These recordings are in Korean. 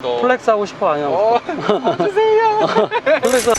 너. 플렉스 하고 싶어 아니면 어, 주세요. 플렉스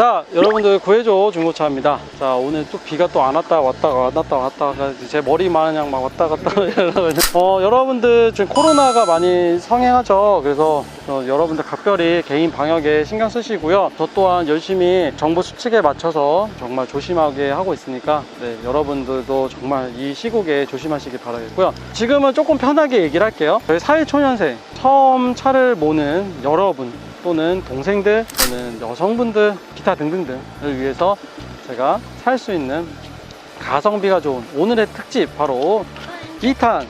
자 여러분들 구해줘 중고차입니다. 자 오늘 또 비가 또 안 왔다 왔다가 안 왔다 왔다가 제 머리 마냥 막 왔다 갔다. 어 여러분들 지금 코로나가 많이 성행하죠. 그래서 어, 여러분들 각별히 개인 방역에 신경 쓰시고요. 저 또한 열심히 정부 수칙에 맞춰서 정말 조심하게 하고 있으니까 네, 여러분들도 정말 이 시국에 조심하시기 바라겠고요. 지금은 조금 편하게 얘기를 할게요. 저희 사회초년생 처음 차를 모는 여러분 또는 동생들 또는 여성분들 기타 등등등을 위해서 제가 살 수 있는 가성비가 좋은 오늘의 특집 바로 2탄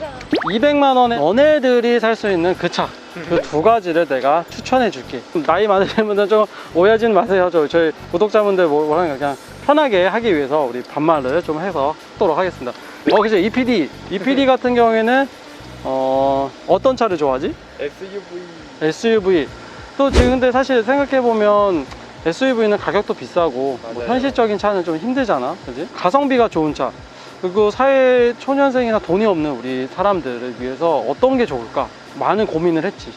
200만 원의 너네들이 살 수 있는 그 차 그 두 가지를 내가 추천해 줄게. 나이 많으신 분들 좀 오해하지는 마세요. 저, 저희 구독자분들 뭐- 뭐라는 그냥 편하게 하기 위해서 우리 반말을 좀 해서 하도록 하겠습니다. 어 그죠 EPD EPD 같은 경우에는 어 어떤 차를 좋아하지? SUV. SUV 또 지금 근데 사실 생각해 보면 SUV는 가격도 비싸고 뭐. 현실적인 차는 좀 힘들잖아. 그지? 가성비가 좋은 차. 그리고 사회 초년생이나 돈이 없는 우리 사람들을 위해서 어떤 게 좋을까? 많은 고민을 했지.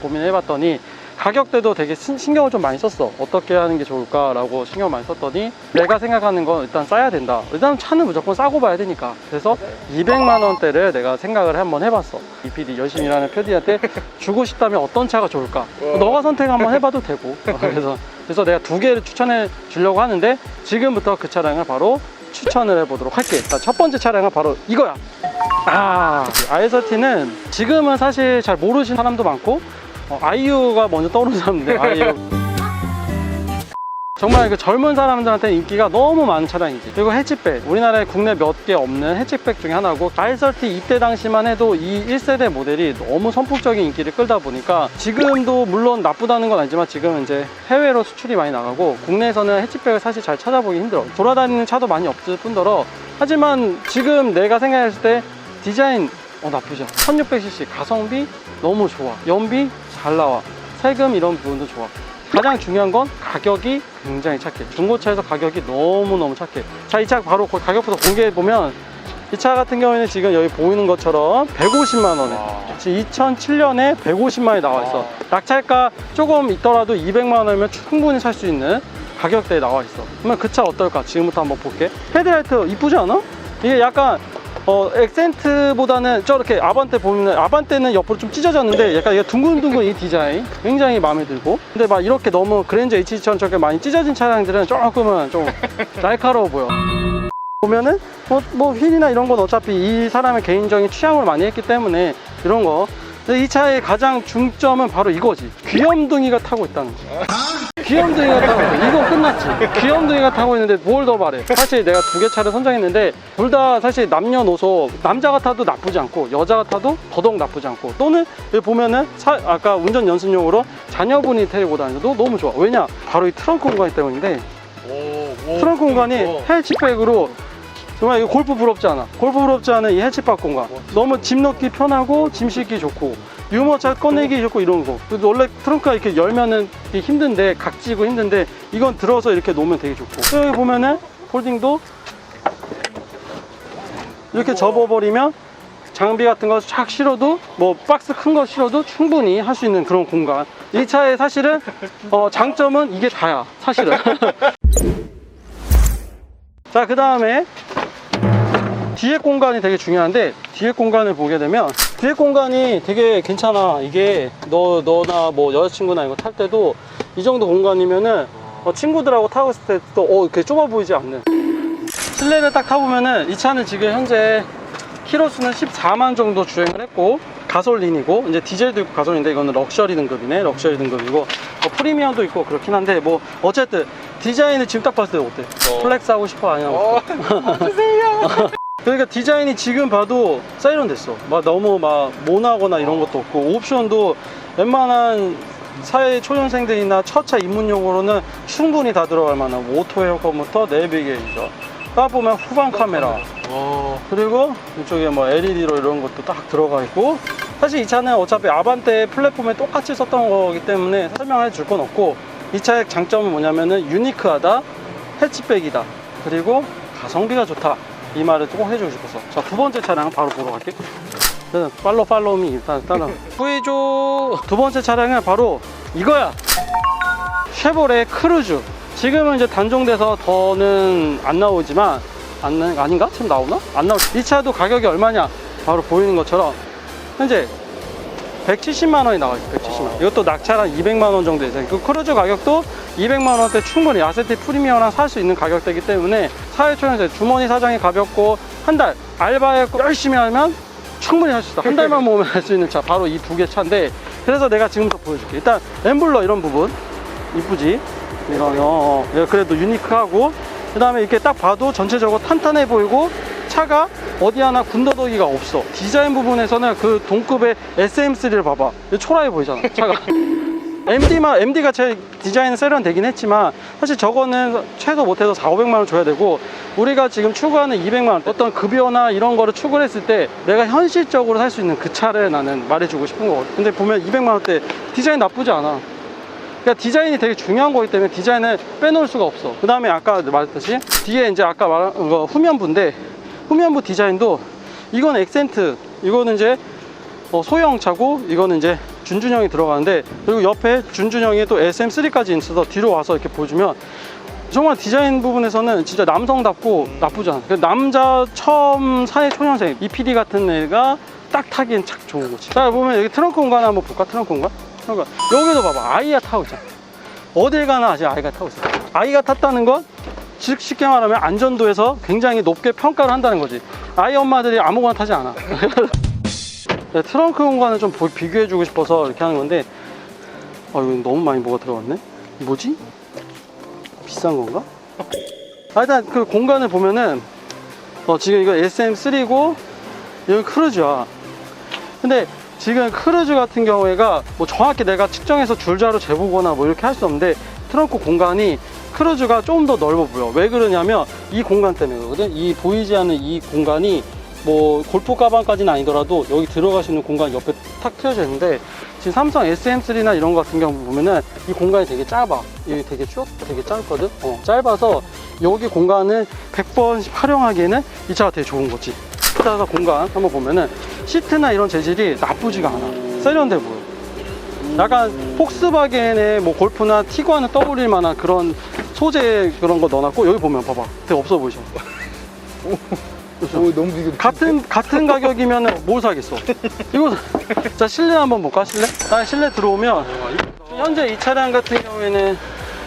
고민을 해봤더니 가격대도 되게 신- 신경을 좀 많이 썼어. 어떻게 하는 게 좋을까라고 신경 을 많이 썼더니 내가 생각하는 건 일단 싸야 된다. 일단 차는 무조건 싸고 봐야 되니까. 그래서 200만 원대를 내가 생각을 한번 해봤어. 이 PD 열심히 일하는 PD한테 주고 싶다면 어떤 차가 좋을까. 너가 선택 한번 해봐도 되고. 어, 그래서 그래서 내가 두 개를 추천해 주려고 하는데 지금부터 그 차량을 바로 추천을 해보도록 할게. 자, 첫 번째 차량은 바로 이거야. 아, 아이서티는 지금은 사실 잘 모르시는 사람도 많고 어, 아이유가 먼저 떠오르는 사람인데 아이유. 정말 그 젊은 사람들한테 인기가 너무 많은 차량이지. 그리고 해치백. 우리나라에 국내 몇 개 없는 해치백 중에 하나고 아이설티 이때 당시만 해도 이 1세대 모델이 너무 선풍적인 인기를 끌다 보니까 지금도 물론 나쁘다는 건 아니지만 지금은 이제 해외로 수출이 많이 나가고 국내에서는 해치백을 사실 잘 찾아보기 힘들어 돌아다니는 차도 많이 없을 뿐더러 하지만 지금 내가 생각했을 때 디자인 어 않아. 1600cc 가성비 너무 좋아. 연비 잘 나와. 세금 이런 부분도 좋아. 가장 중요한 건 가격이 굉장히 착해. 중고차에서 가격이 너무너무 착해. 자 이 차 바로 그 가격부터 공개해 보면 이 차 같은 경우에는 지금 여기 보이는 것처럼 150만 원에 와. 지금 2007년에 150만이 나와 있어. 와. 낙찰가 조금 있더라도 200만 원이면 충분히 살 수 있는 가격대에 나와 있어. 그러면 그 차 어떨까? 지금부터 한번 볼게. 헤드라이트 이쁘지 않아? 이게 약간 어 액센트보다는 저렇게 아반떼 보면 아반떼는 옆으로 좀 찢어졌는데 약간 이게 둥근둥근 이 디자인 굉장히 마음에 들고. 근데 막 이렇게 너무 그랜저 HD처럼 저렇게 많이 찢어진 차량들은 조금은 좀 날카로워 보여. 보면은 뭐, 뭐 휠이나 이런 건 어차피 이 사람의 개인적인 취향을 많이 했기 때문에 이런 거. 근데 이 차의 가장 중점은 바로 이거지. 귀염둥이가 타고 있다는 거 귀염둥이가 타고 이거 끝났지. 귀염둥이가 타고 있는데 뭘더 바래? 사실 내가 두 개 차를 선정했는데 둘 다 사실 남녀노소 남자가 타도 나쁘지 않고 여자가 타도 더더욱 나쁘지 않고 또는 여기 보면은 차- 아까 운전 연습용으로 자녀분이 태우고 다녀도 너무 좋아. 왜냐? 바로 이 트렁크 공간이 때문인데. 트렁크 공간이 오. 헬치백으로 정말 이거 골프 부럽지 않아? 골프 부럽지 않은 이 헬치박 공간. 너무 짐 넣기 편하고 짐 싣기 좋고 유모차 꺼내기 좋고 이런 거. 원래 트렁크가 이렇게 열면은 힘든데 각지고 힘든데 이건 들어서 이렇게 놓으면 되게 좋고. 또 여기 보면은 폴딩도 이렇게 접어버리면 장비 같은 거 쫙 실어도 뭐 박스 큰 거 실어도 충분히 할 수 있는 그런 공간. 이 차의 사실은 어, 장점은 이게 다야 사실은. 자 그 다음에 뒤에 공간이 되게 중요한데 뒤에 공간을 보게 되면 뒤에 공간이 되게 괜찮아 이게 너 너나 뭐 여자친구나 이거 탈 때도 이 정도 공간이면은 어, 친구들하고 타고 있을 때도 어 이렇게 좁아 보이지 않는 실내를 딱 타보면은 이 차는 지금 현재 키로수는 14만 정도 주행을 했고 가솔린이고 이제 디젤도 있고 가솔린인데 이거는 럭셔리 등급이네 럭셔리 등급이고 뭐 프리미엄도 있고 그렇긴 한데 뭐 어쨌든 디자인을 지금 딱 봤을 때 어때? 어. 플렉스 하고 싶어 아니면 어, 주세요. 그러니까 디자인이 지금 봐도 사이렌됐어. 막 너무 막 모나거나 이런 것도 없고 옵션도 웬만한 사회 초년생들이나 첫차 입문용으로는 충분히 다 들어갈 만한 오토 에어컨부터 내비게이션. 딱 보면 후방 카메라. 어, 그리고 이쪽에 뭐 LED로 이런 것도 딱 들어가 있고 사실 이 차는 어차피 아반떼 플랫폼에 똑같이 썼던 거기 때문에 설명해 줄 건 없고 이 차의 장점은 뭐냐면은 유니크하다 해치백이다 그리고 가성비가 좋다 이 말을 꼭 해주고 싶었어. 자, 두 번째 차량 바로 보러 갈게. 일단 팔로 팔로우미 일단 따라. 후이조 두 번째 차량은 바로 이거야. 쉐보레 크루즈. 지금은 이제 단종돼서 더는 안 나오지만 안 나- 아닌가? 지금 나오나? 안 나오. 이 차도 가격이 얼마냐? 바로 보이는 것처럼 현재 170만 원이 나와요. 170만 원. 이것도 낙찰한 200만 원 정도 되죠. 그 크루즈 가격도 200만 원대 충분히 아세티 프리미어랑 살 수 있는 가격대이기 때문에 사회 초년생 주머니 사정이 가볍고 한 달 알바했고 열심히 하면 충분히 할 수 있다. 한 달만 모으면 할 수 있는 차 바로 이 두 개 차인데 그래서 내가 지금부터 보여줄게. 일단 엠블러 이런 부분 이쁘지? 이런 어, 어. 그래도 유니크하고 그 다음에 이렇게 딱 봐도 전체적으로 탄탄해 보이고 차가 어디 하나 군더더기가 없어. 디자인 부분에서는 그 동급의 SM3를 봐봐. 초라해 보이잖아 차가. MD만, MD가 제 디자인은 세련되긴 했지만 사실 저거는 최소 못해도 4, 500만 원 줘야 되고 우리가 지금 추구하는 200만 원 어떤 급여나 이런 거를 추구를 했을 때 내가 현실적으로 살 수 있는 그 차를 나는 말해주고 싶은 거거든. 근데 보면 200만 원대 디자인 나쁘지 않아. 그러니까 디자인이 되게 중요한 거기 때문에 디자인을 빼놓을 수가 없어. 그 다음에 아까 말했듯이 뒤에 이제 아까 말한 거 후면부인데 후면부 디자인도 이건 액센트, 이거는 이제 어, 소형 차고 이거는 이제 준준형이 들어가는데 그리고 옆에 준준형이 또 SM3까지 있어서 뒤로 와서 이렇게 보여주면 정말 디자인 부분에서는 진짜 남성답고 나쁘지 않아. 그 남자 처음 사회 초년생 이 PD 같은 애가 딱 타기엔 착 좋은 거지. 자 보면 여기 트렁크 공간 한번 볼까? 트렁크 공간. 트렁크. 여기도 봐봐 아이가 타고 있잖아. 어딜 가나 아직 아이가 타고 있어. 아이가 탔다는 건 즉 쉽게 말하면 안전도에서 굉장히 높게 평가를 한다는 거지. 아이 엄마들이 아무거나 타지 않아. 네, 트렁크 공간을 좀 보- 비교해 주고 싶어서 이렇게 하는 건데, 아, 이거 너무 많이 뭐가 들어갔네? 뭐지? 비싼 건가? 아, 일단 그 공간을 보면은, 어, 지금 이거 SM3고, 여기 크루즈야. 근데 지금 크루즈 같은 경우에가 뭐 정확히 내가 측정해서 줄자로 재보거나 뭐 이렇게 할 수 없는데, 트렁크 공간이 크루즈가 좀더 넓어 보여. 왜 그러냐면 이 공간 때문에 그러거든. 이 보이지 않는 이 공간이 뭐 골프 가방까지는 아니더라도 여기 있는 공간 옆에 탁 트여져 있는데 지금 삼성 SM3나 이런 거 같은 경우 보면은 이 공간이 되게 짧아. 여기 되게 쭉 되게 짧거든. 어, 짧아서 여기 공간을 100번 활용하기에는 이 차가 되게 좋은 거지. 따라서 공간 한번 보면은 시트나 이런 재질이 나쁘지가 않아. 세련돼 보여. 약간 폭스바겐의 뭐 골프나 티구안을 떠올릴 만한 그런 소재 그런 거 넣어놨고 여기 보면 봐봐. 되게 없어 보이죠 오 너무 비교. 같은 같은 가격이면 뭘 사겠어? 이거 자 실내 한번 볼까 실내? 아 실내 들어오면 현재 이 차량 같은 경우에는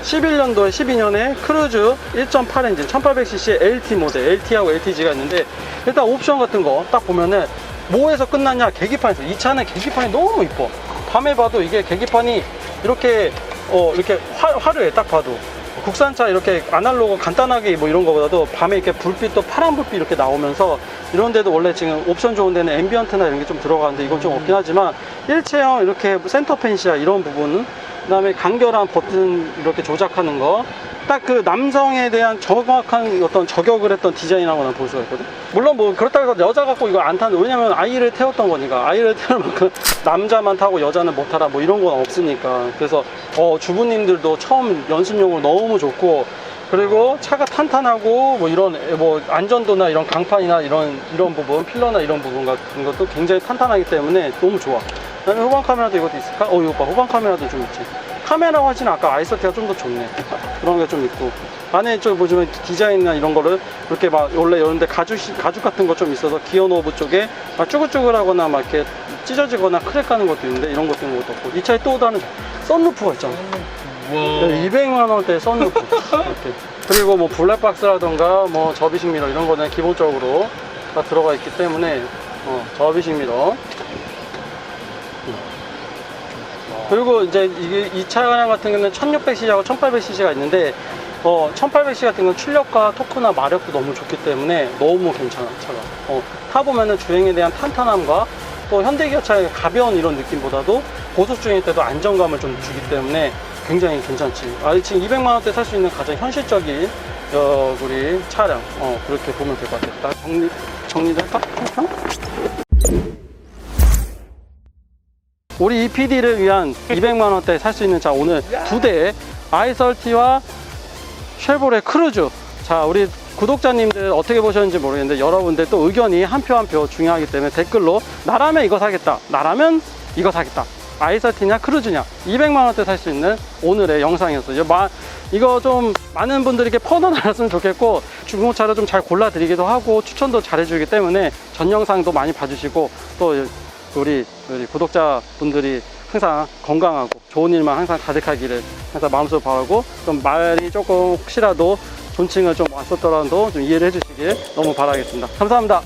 11년도에 12년에 크루즈 1.8 엔진 1800cc LT 모델 LT하고 LTG가 있는데 일단 옵션 같은 거 딱 보면은 뭐에서 끝났냐 계기판에서. 이 차는 계기판이 너무 이뻐. 밤에 봐도 이게 계기판이 이렇게 어 이렇게 화, 화려해 딱 봐도 국산차 이렇게 아날로그 간단하게 뭐 이런 거보다도 밤에 이렇게 불빛도 파란 불빛 이렇게 나오면서 이런 데도 원래 지금 옵션 좋은 데는 앰비언트나 이런 게 좀 들어가는데 이건 좀 없긴 하지만 일체형 이렇게 센터 펜시아 이런 부분은 그다음에 간결한 버튼 이렇게 조작하는 거 딱 그 남성에 대한 정확한 어떤 저격을 했던 디자인이라고 난 볼 수가 있거든. 물론 뭐 그렇다고 해서 여자 갖고 이거 안 타는 왜냐면 아이를 태웠던 거니까. 아이를 태울 만큼 남자만 타고 여자는 못 타라 뭐 이런 건 없으니까. 그래서 어, 주부님들도 처음 연습용으로 너무 좋고 그리고 차가 탄탄하고 뭐 이런 뭐 안전도나 이런 강판이나 이런 이런 부분 필러나 이런 부분 같은 것도 굉장히 탄탄하기 때문에 너무 좋아. 그다음에 후방 카메라도 이것도 있을까? 어 이거 봐. 후방 카메라도 좀 있지. 카메라 훨씬 아까 아이서티가 좀 더 좋네 그런 게 좀 있고 안에 저 보시면 디자인이나 이런 거를 이렇게 막 원래 이런데 가죽 가죽 같은 거 좀 있어서 기어 노브 쪽에 막 쭈글쭈글하거나 막 이렇게 찢어지거나 크랙 가는 것도 있는데 이런 것도 있는 것도 없고 이 차에 또 다른 썬루프가 있잖아. 와. 200만 원대 썬루프. 이렇게. 그리고 뭐 블랙박스라던가 뭐 접이식 미러 이런 거는 기본적으로 다 들어가 있기 때문에 어, 접이식 미러 그리고 이제 이게 이 차량 같은 경우는 1600cc하고 1800cc가 있는데 어, 1800cc 같은 경우는 출력과 토크나 마력도 너무 좋기 때문에 너무 괜찮아 차가. 어, 타보면은 주행에 대한 탄탄함과 또 현대기아차의 가벼운 이런 느낌보다도 고속 주행일 때도 안정감을 좀 주기 때문에 굉장히 괜찮지. 아, 지금 200만 원대 살 수 있는 가장 현실적인 어, 우리 차량. 어, 그렇게 보면 될 것 같아 나 정리, 정리를 할까? 우리 이 PD를 위한 200만 원대 살 수 있는 차 오늘 두 대. 아이설티와 쉐보레 크루즈. 자 우리 구독자님들 어떻게 보셨는지 모르겠는데 여러분들 또 의견이 한 표 한 표 중요하기 때문에 댓글로 나라면 이거 사겠다 나라면 이거 사겠다 아이서티냐 크루즈냐 200만 원대 살 수 있는 오늘의 영상이었어요. 마- 이거 좀 많은 분들에게 퍼져나갔으면 좋겠고 중고차를 좀 잘 골라드리기도 하고 추천도 잘해주기 때문에 전 영상도 많이 봐주시고 또 우리, 우리 구독자분들이 항상 건강하고 좋은 일만 항상 가득하기를 항상 마음속으로 바라고 좀 말이 조금 혹시라도 존칭을 좀 왔었더라도 좀 이해를 해주시길 너무 바라겠습니다. 감사합니다.